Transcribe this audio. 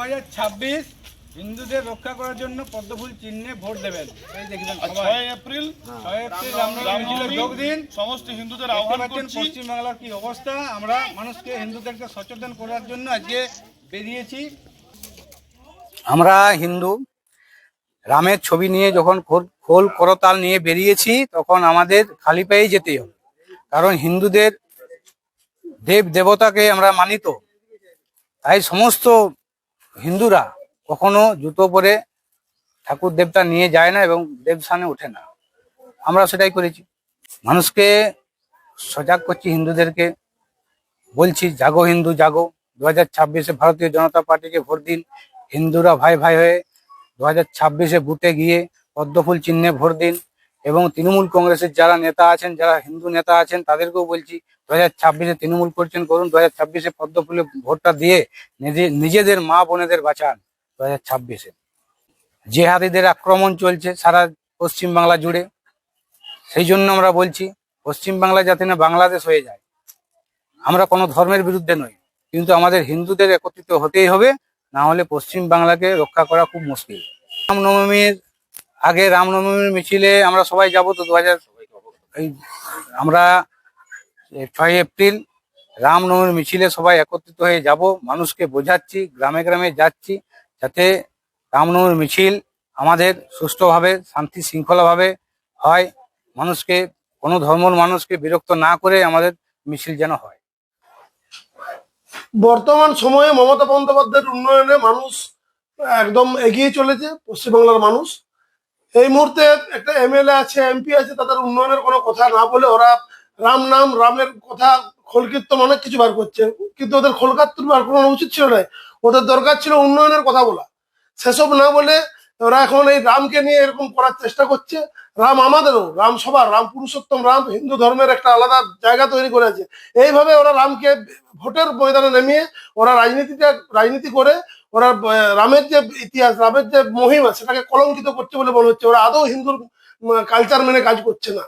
আগামী দু হিন্দুদের রক্ষা করার জন্য পদ্মফুল চিহ্নে ভোট দেবেন। এই দেখবেন ছয় এপ্রিল ছয় এপ্রিল রামনবমী যোগ দিন সমস্ত হিন্দুদের আহ্বান করছি। পশ্চিমবাংলার কি অবস্থা? আমরা মানুষকে হিন্দুদেরকে সচেতন করার জন্য আজকে বেরিয়েছি। আমরা হিন্দু রামের ছবি নিয়ে যখন খোল- খোল করতাল নিয়ে বেরিয়েছি তখন আমাদের খালি পায়ে যেতেই হবে। কারণ হিন্দুদের দেব দেবতাকে আমরা মানিত। তাই সমস্ত হিন্দুরা কখনো জুতো পরে ঠাকুর দেবতা নিয়ে যায় না এবং দেবস্থানে ওঠে না। আমরা সেটাই করেছি। মানুষকে সজাগ করছি হিন্দুদেরকে। বলছি, জাগো হিন্দু, জাগো। দু হাজার ছাব্বিশে ভারতীয় জনতা পার্টিকে ভোট দিন। হিন্দুরা ভাই ভাই হয়ে দু হাজার ছাব্বিশে বুথে গিয়ে পদ্মফুল চিহ্নে ভোট দিন। এবং তৃণমূল কংগ্রেসের যারা নেতা আছেন, যারা হিন্দু নেতা আছেন, তাদেরকেও বলছি, দু হাজার ছাব্বিশে তৃণমূল করছেন, করুন। দু হাজার ছাব্বিশে পদ্মফুলে ভোটটা দিয়ে নিজে- নিজেদের মা বোনেদের বাঁচান দু হাজার ছাব্বিশে। জেহাদিদের আক্রমণ চলছে সারা পশ্চিমবাংলা জুড়ে। সেই জন্য আমরা বলছি, পশ্চিমবাংলা যাতে না বাংলাদেশ হয়ে যায়। আমরা কোনো ধর্মের বিরুদ্ধে নই, কিন্তু আমাদের হিন্দুদের একত্রিত হতেই হবে, না হলে পশ্চিম বাংলাকে রক্ষা করা খুব মুশকিল। রামনবমীর আগে রামনবমীর মিছিলে আমরা সবাই যাব তো দু হাজার আমরা ছয় এপ্রিল রামনবমীর মিছিলে সবাই একত্রিত হয়ে যাব। মানুষকে বোঝাচ্ছি, গ্রামে গ্রামে যাচ্ছি যাতে রামনবমীর মিছিল আমাদের সুষ্ঠুভাবে, শান্তি শৃঙ্খলাভাবে হয়। মানুষকে, কোনো ধর্মর মানুষকে বিরক্ত না করে আমাদের মিছিল যেন হয়। বর্তমান সময়ে মমতা বন্দ্যোপাধ্যায়ের উন্নয়নে মানুষ একদম এগিয়ে চলেছে, পশ্চিমবাংলার মানুষ। এই মুহূর্তে একটা এমএলএ আছে এমপি আছে, তাদের উন্নয়নের কোনো কথা না বলে ওরা রাম নাম, রামের কথা খোলকীর্তন অনেক কিছু বার করছে। কিন্তু ওদের খোলকাত্তর বার করানো উচিত ছিল না। ওদের দরকার ছিল উন্নয়নের কথা বলা। সেসব না বলে ওরা এখন এই রামকে নিয়ে এরকম করার চেষ্টা করছে। রাম আমাদেরও, রাম সবার, রাম পুরুষোত্তম, রাম হিন্দু ধর্মের একটা আলাদা জায়গা তৈরি করেছে। এইভাবে ওরা রামকে ভোটের ময়দানে নেমিয়ে ওরা রাজনীতিটা, রাজনীতি করে ওরা রামের যে ইতিহাস, রামের যে মহিমা, সেটাকে কলঙ্কিত করছে বলে মনে হচ্ছে। ওরা আদৌ হিন্দুর কালচার মেনে কাজ করছে না।